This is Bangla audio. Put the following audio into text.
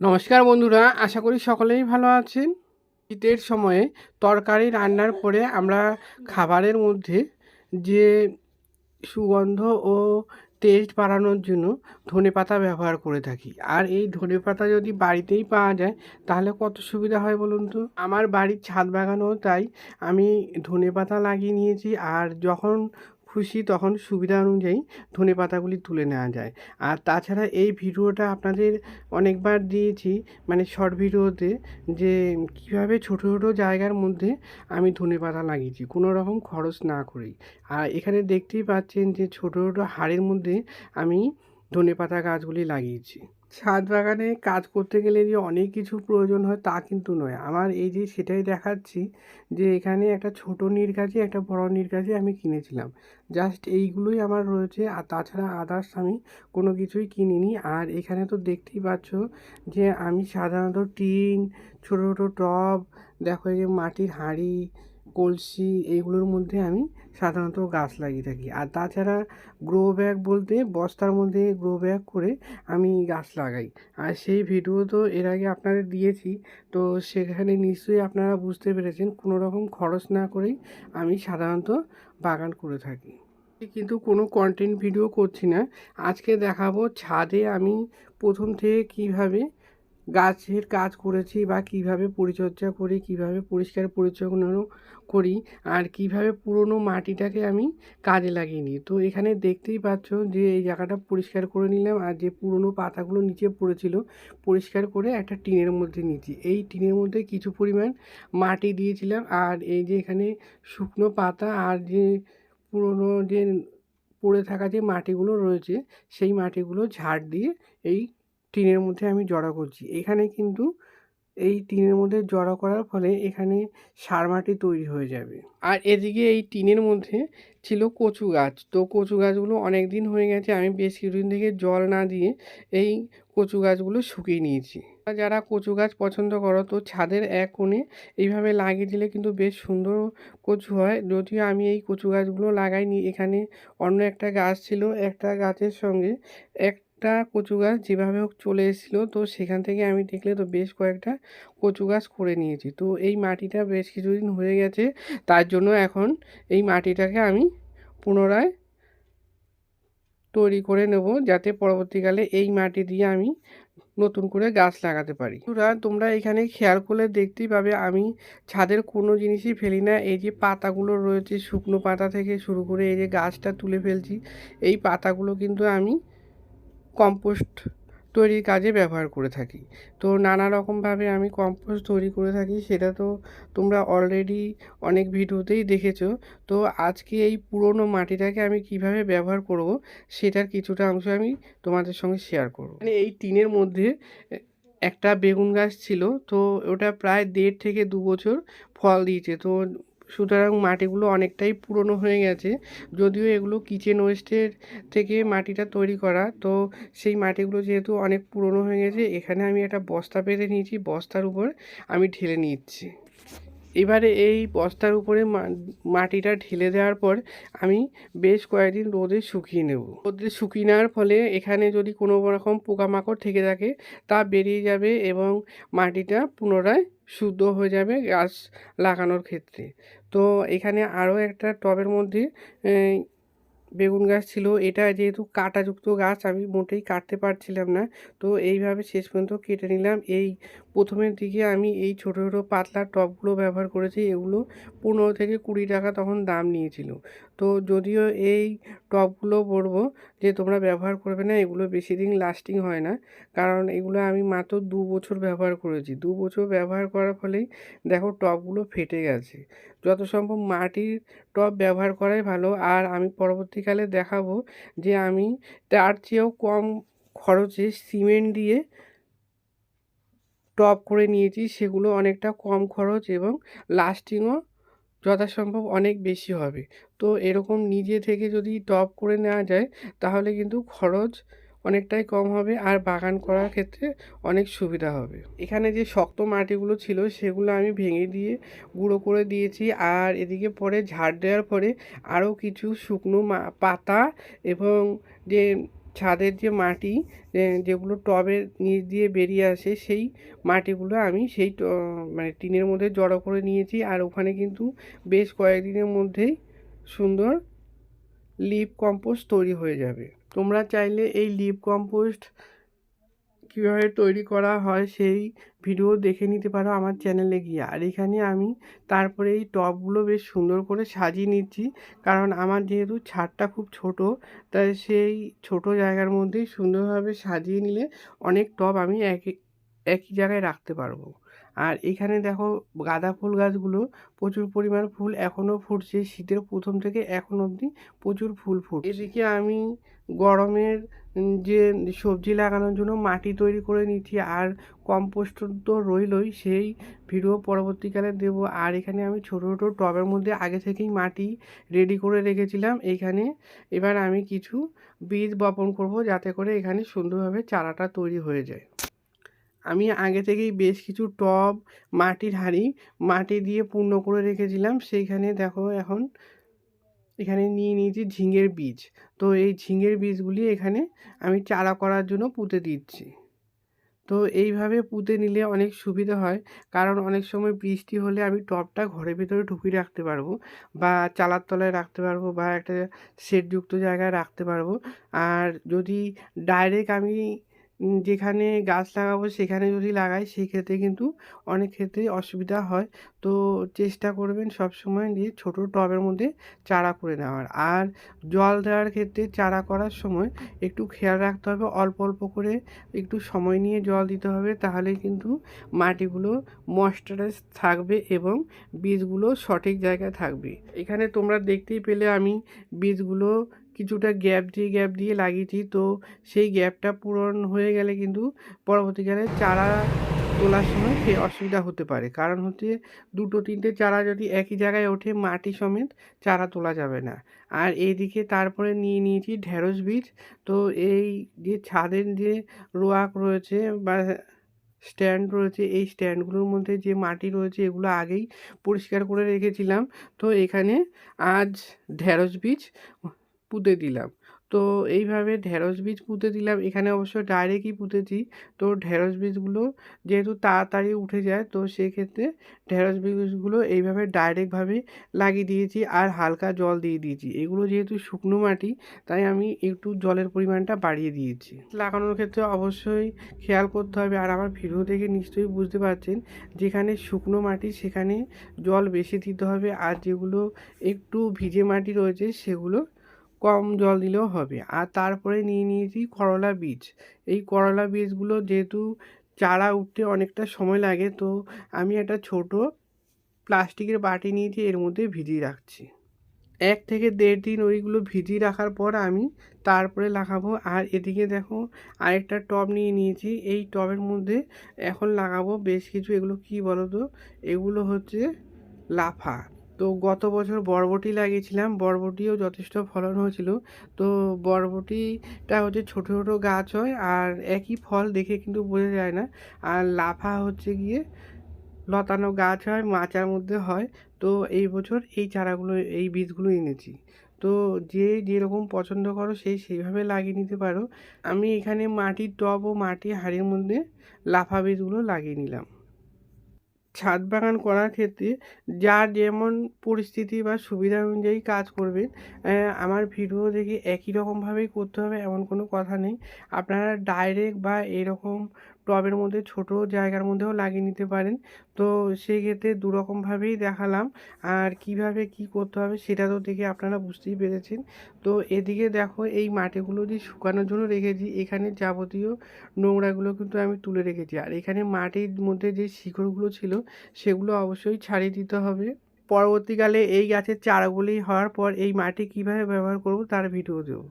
নমস্কার বন্ধুরা, আশা করি সকলেই ভালো আছেন। শীতের সময়ে তরকারি রান্নার পরে আমরা খাবারের মধ্যে যে সুগন্ধ ও টেস্ট বাড়ানোর জন্য ধনেপাতা ব্যবহার করে থাকি। আর এই ধনেপাতা যদি বাড়িতেই পাওয়া যায়, তাহলে কত সুবিধা হয় বলুন তো? আমার বাড়ির ছাদ বাগানও তাই আমি ধনেপাতা লাগিয়ে নিয়েছি। আর যখন খুশি তখন সুবিধা অনুযায়ী ধনে পাতাগুলি তুলে নেওয়া যায়। আর তাছাড়া এই ভিডিওটা আপনাদের অনেকবার দিয়েছি মানে শর্ট ভিডিওতে, যে কীভাবে ছোটো ছোটো জায়গার মধ্যে আমি ধনে পাতা লাগিয়েছি, কোনো রকম খরচ না করেই। আর এখানে দেখতেই পাচ্ছেন যে ছোটো ছোটো হাড়ের মধ্যে আমি ধনে পাতা গাছগুলি লাগিয়েছি। ছাদ বাগানে কাজ করতে গেলে যে অনেক কিছু প্রয়োজন হয় তা কিন্তু নয়। আমার এই যে সেটাই দেখাচ্ছি যে এখানে একটা ছোটো নির্গাছি একটা বড় নির্গাছি আমি কিনেছিলাম। জাস্ট এইগুলোই আমার রয়েছে আর তাছাড়া আদার্স আমি কোনো কিছুই কিনিনি। আর এখানে তো দেখতেই পাচ্ছ যে আমি সাধারণত টিন, ছোটো ছোটো টব, দেখো এই যে মাটির হাঁড়ি কলসি এইগুলোর মধ্যে আমি সাধারণত গাছ লাগিয়ে থাকি। আর তাছাড়া গ্রো ব্যাগ বলতে বস্তার মধ্যে গ্রো ব্যাগ করে আমি গাছ লাগাই। আর সেই ভিডিও তো এর আগে আপনাদের দিয়েছি, তো সেখানে নিশ্চয়ই আপনারা বুঝতে পেরেছেন কোনো রকম খরচ না করেই আমি সাধারণত বাগান করে থাকি। কিন্তু কোনো কন্টেন্ট ভিডিও করছি না। আজকে দেখাবো ছাদে আমি প্রথম থেকে কীভাবে গাছের কাজ করেছি বা কীভাবে পরিচর্যা করি, কীভাবে পরিষ্কার পরিচ্ছন্ন করি আর কীভাবে পুরনো মাটিটাকে আমি কাজে লাগিয়ে নিই। তো এখানে দেখতেই পাচ্ছ যে এই জায়গাটা পরিষ্কার করে নিলাম আর যে পুরনো পাতাগুলো নিচে পড়েছিল পরিষ্কার করে একটা টিনের মধ্যে নিয়েছি। এই টিনের মধ্যে কিছু পরিমাণ মাটি দিয়েছিলাম আর এই যে এখানে শুকনো পাতা আর যে পুরনো যে পড়ে থাকা যে মাটিগুলো রয়েছে, সেই মাটিগুলো ঝাড় দিয়ে এই টিনের মধ্যে আমি জড়ো করছি। এখানে কিন্তু এই টিনের মধ্যে জড়ো করার ফলে এখানে সার মাটি তৈরি হয়ে যাবে। আর এদিকে এই টিনের মধ্যে ছিল কচু গাছ। তো কচু গাছগুলো অনেক দিন হয়ে গেছে, আমি বেশ কিছুদিন থেকে জল না দিয়ে এই কচু গাছগুলো শুকিয়ে নিয়েছি। যারা কচু গাছ পছন্দ করো, তো ছাদের এক কোণে এইভাবে লাগিয়ে দিলে কিন্তু বেশ সুন্দর কচু হয়। যদিও আমি এই কচু গাছগুলো লাগাইনি, এখানে অন্য একটা গাছ ছিল, একটা গাছের সঙ্গে এক একটা কচু গাছ যেভাবে হোক চলে এসেছিল, তো সেখান থেকে আমি দেখলে তো বেশ কয়েকটা কচু গাছ করে নিয়েছি। তো এই মাটিটা বেশ কিছুদিন হয়ে গেছে, তার জন্য এখন এই মাটিটাকে আমি পুনরায় তৈরি করে নেব, যাতে পরবর্তীকালে এই মাটি দিয়ে আমি নতুন করে গাছ লাগাতে পারি। তোরা তোমরা এখানে খেয়াল করলে দেখতেই পাবে, আমি ছাদের কোনো জিনিসই ফেলি না। এই যে পাতাগুলো রয়েছে, শুকনো পাতা থেকে শুরু করে এই যে গাছটা তুলে ফেলছি, এই পাতাগুলো কিন্তু আমি কম্পোস্ট তৈরির কাজে ব্যবহার করে থাকি। তো নানা রকমভাবে আমি কম্পোস্ট তৈরি করে থাকি, সেটা তো তোমরা অলরেডি অনেক ভিডিওতেই দেখেছ। তো আজকে এই পুরনো মাটিটাকে আমি কীভাবে ব্যবহার করব, সেটার কিছুটা অংশ আমি তোমাদের সঙ্গে শেয়ার করব। মানে এই টিনের মধ্যে একটা বেগুন গাছ ছিল, তো ওটা প্রায় দেড় থেকে দু বছর ফল দিয়েছে। তো সুতরাং মাটিগুলো অনেকটাই পুরনো হয়ে গেছে। যদিও এগুলো কিচেন ওয়েস্টের থেকে মাটিটা তৈরি করা, তো সেই মাটিগুলো যেহেতু অনেক পুরনো হয়ে গেছে, এখানে আমি একটা বস্তা পেতে নিয়েছি। বস্তার উপর আমি ঢেলে নিচ্ছি। এবারে এই বস্তার উপরে মাটিটা ঢেলে দেওয়ার পর আমি বেশ কয়েকদিন রোদে শুকিয়ে নেব। রোদে শুকিয়ে নেওয়ার ফলে এখানে যদি কোনো রকম পোকামাকড় থেকে থাকে, তা বেরিয়ে যাবে এবং মাটিটা পুনরায় শুদ্ধ হয়ে যাবে গাছ লাগানোর ক্ষেত্রে। তো এখানে আরও একটা টবের মধ্যে বেগুন গাছ ছিল। এটা যেহেতু কাটাযুক্ত গাছ, আমি মোটেই কাটতে পারছিলাম না। তো এইভাবে শেষ পর্যন্ত কেটে নিলাম। এই প্রথমের দিকে আমি এই ছোটো ছোটো পাতলা টবগুলো ব্যবহার করেছি, এগুলো পনেরো থেকে কুড়ি টাকা তখন দাম নিয়েছিল। তো যদিও এই টবগুলো বলব যে তোমরা ব্যবহার করবে না, এগুলো বেশি দিন লাস্টিং হয় না। কারণ এগুলো আমি মাত্র দু বছর ব্যবহার করেছি। দু বছর ব্যবহার করার ফলেই দেখো টবগুলো ফেটে গেছে। যত সম্ভব মাটির টব ব্যবহার করাই ভালো। আর আমি পরবর্তীকালে দেখাবো যে আমি তার চেয়েও কম খরচে সিমেন্ট দিয়ে টপ করে নিয়েছি, সেগুলো অনেকটা কম খরচ এবং লাস্টিংও যথাসম্ভব অনেক বেশি হবে। তো এরকম নিজে থেকে যদি টপ করে নেওয়া যায়, তাহলে কিন্তু খরচ অনেকটাই কম হবে আর বাগান করার ক্ষেত্রে অনেক সুবিধা হবে। এখানে যে শক্ত মাটিগুলো ছিল, সেগুলো আমি ভেঙে দিয়ে গুঁড়ো করে দিয়েছি আর এদিকে পরে ঝাড় দেওয়ার পরে আরও কিছু শুকনো পাতা এবং যে ছাদের যে মাটি যেগুলো টবের নিচ দিয়ে বেরিয়ে আসে, সেই মাটিগুলো আমি সেই মানে টিনের মধ্যে জড়ো করে নিয়েছি। আর ওখানে কিন্তু বেশ কয়েকদিনের মধ্যেই সুন্দর লিপ কম্পোস্ট তৈরি হয়ে যাবে। তোমরা চাইলে এই লিপ কম্পোস্ট কীভাবে তৈরি করা হয় সেই ভিডিও দেখে নিতে পারো আমার চ্যানেলে গিয়ে। আর এখানে আমি তারপরে এই টপগুলো বেশ সুন্দর করে সাজিয়ে নিচ্ছি। কারণ আমার যেহেতু ছাদটা খুব ছোট, তাই সেই ছোট জায়গার মধ্যেই সুন্দরভাবে সাজিয়ে নিলে অনেক টপ আমি একই একই জায়গায় রাখতে পারব। আর এখানে দেখো গাঁদা ফুল গাছগুলো প্রচুর পরিমাণ ফুল এখনও ফুটছে। শীতের প্রথম থেকে এখন অবধি প্রচুর ফুল ফুট এদিকে আমি গরমের যে সবজি লাগানোর জন্য মাটি তৈরি করে নিচ্ছি আর কম্পোস্ট তো রইলই, সেই ভিডিও পরবর্তীকালে দেব। আর এখানে আমি ছোটো ছোটো টবের মধ্যে আগে থেকেই মাটি রেডি করে রেখেছিলাম। এইখানে এবার আমি কিছু বীজ বপন করব যাতে করে এখানে সুন্দরভাবে চারাটা তৈরি হয়ে যায়। আমি আগে থেকেই বেশ কিছু টব, মাটির হাঁড়ি, মাটি দিয়ে পূর্ণ করে রেখেছিলাম। সেইখানে দেখো এখন এখানে নিয়ে নিয়েছি ঝিঙের বীজ। তো এই ঝিঙের বীজগুলি এখানে আমি চারা করার জন্য পুঁতে দিচ্ছি। তো এইভাবে পুঁতে নিলে অনেক সুবিধা হয়। কারণ অনেক সময় বৃষ্টি হলে আমি টবটা ঘরের ভিতরে ঢুকিয়ে রাখতে পারব বা চালার তলায় রাখতে পারব বা একটা শেডযুক্ত জায়গায় রাখতে পারব। আর যদি ডাইরেক্ট আমি যেখানে গাছ লাগাবো সেখানে যদি লাগাই সেই ক্ষেত্রে কিন্তু অনেক ক্ষেত্রে অসুবিধা হয়। তো চেষ্টা করবেন সব সময় যে ছোটো টবের মধ্যে চারা করে নেওয়ার। আর জল দেওয়ার ক্ষেত্রে চারা করার সময় একটু খেয়াল রাখতে হবে, অল্প অল্প করে একটু সময় নিয়ে জল দিতে হবে, তাহলে কিন্তু মাটিগুলো ময়েশ্চারাইজ থাকবে এবং বীজগুলো সঠিক জায়গায় থাকবে। এখানে তোমরা দেখতেই পেলে আমি বীজগুলো কিছুটা গ্যাপ দিয়ে গ্যাপ দিয়ে লাগিয়েছি। তো সেই গ্যাপটা পূরণ হয়ে গেলে কিন্তু পরবর্তীকালে চারা তোলার সময় সে অসুবিধা হতে পারে। কারণ হচ্ছে দুটো, তিনটে চারা যদি একই জায়গায় ওঠে, মাটি সমেত চারা তোলা যাবে না। আর এইদিকে তারপরে নিয়ে নিয়েছি ঢেঁড়স বীজ। তো এই যে ছাদের যে রোয়াক রয়েছে বা স্ট্যান্ড রয়েছে, এই স্ট্যান্ডগুলোর মধ্যে যে মাটি রয়েছে, এগুলো আগেই পরিষ্কার করে রেখেছিলাম। তো এখানে আজ ঢেঁড়স বীজ পুঁতে দিলাম। তো এইভাবে ঢেঁড়স বীজ পুঁতে দিলাম। এখানে অবশ্য ডাইরেক্টই পুঁতেছি। তো ঢেঁড়স বীজগুলো যেহেতু তাড়াতাড়ি উঠে যায়, তো সেক্ষেত্রে ঢেঁড়স বীজগুলো এইভাবে ডাইরেক্টভাবে লাগিয়ে দিয়েছি আর হালকা জল দিয়ে দিয়েছি। এগুলো যেহেতু শুকনো মাটি, তাই আমি একটু জলের পরিমাণটা বাড়িয়ে দিয়েছি। লাগানোর ক্ষেত্রে অবশ্যই খেয়াল করতে হবে। আর আমার ভিডিও দেখে নিশ্চয়ই বুঝতে পারছেন, যেখানে শুকনো মাটি, সেখানে জল বেশি দিতে হবে। আর যেগুলো একটু ভিজে মাটি রয়েছে, সেগুলো কম জল দিলেও হবে। আর তারপরে নিয়ে নিয়েছি করলা বীজ। এই করলা বীজগুলো যেহেতু চারা উঠতে অনেকটা সময় লাগে, তো আমি একটা ছোট প্লাস্টিকের বাটি নিয়েছি, এর মধ্যে ভিজিয়ে রাখছি। এক থেকে দেড় দিন ওইগুলো ভিজিয়ে রাখার পর আমি তারপরে লাগাবো। আর এদিকে দেখো আরেকটা টব নিয়ে নিয়েছি। এই টবের মধ্যে এখন লাগাবো বেশ কিছু। এগুলো কি বলো তো এগুলো হচ্ছে লাফা। তো গত বছর বরবটি লাগিয়েছিলাম। বরবটিও যথেষ্ট ফলন হয়েছিল। তো বরবটিটা হচ্ছে ছোটো ছোটো গাছ হয় আর একই ফল দেখে কিন্তু বোঝা যায় না। আর লাফা হচ্ছে গিয়ে লতানো গাছ হয়, মাচার মধ্যে হয়। তো এই বছর এই চারাগুলো, এই বীজগুলো এনেছি। তো যে যেরকম পছন্দ করো সেই সেইভাবে লাগিয়ে নিতে পারো। আমি এখানে মাটির টব ও মাটির হাঁড়ির মধ্যে লাফা বীজগুলো লাগিয়ে নিলাম। ছাদ বাগান করার ক্ষেত্রে যা যেমন পরিস্থিতি বা সুবিধা অনুযায়ী কাজ করবেন আমার ভিডিও দেখে একই রকমভাবেই করতে হবে এমন কোনো কথা নেই। আপনারা ডাইরেক্ট বা এরকম টবের মধ্যে, ছোট জায়গার মধ্যেও লাগিয়ে নিতে পারেন। তো সেই ক্ষেত্রে দুরকমভাবেই দেখালাম। আর কীভাবে কি করতে হবে সেটা তো দেখে আপনারা বুঝতেই পেরেছেন। তো এদিকে দেখো, এই মাটিগুলো যে শুকানোর জন্য রেখেছি, এখানে যাবতীয় নোংরাগুলো কিন্তু আমি তুলে রেখেছি। আর এখানে মাটির মধ্যে যে শিকড়গুলো ছিল, সেগুলো অবশ্যই ছাড়িয়ে দিতে হবে। পরবর্তীকালে এই গাছের চারাগুলি হওয়ার পর এই মাটি কীভাবে ব্যবহার করব তার ভিডিও দেবো।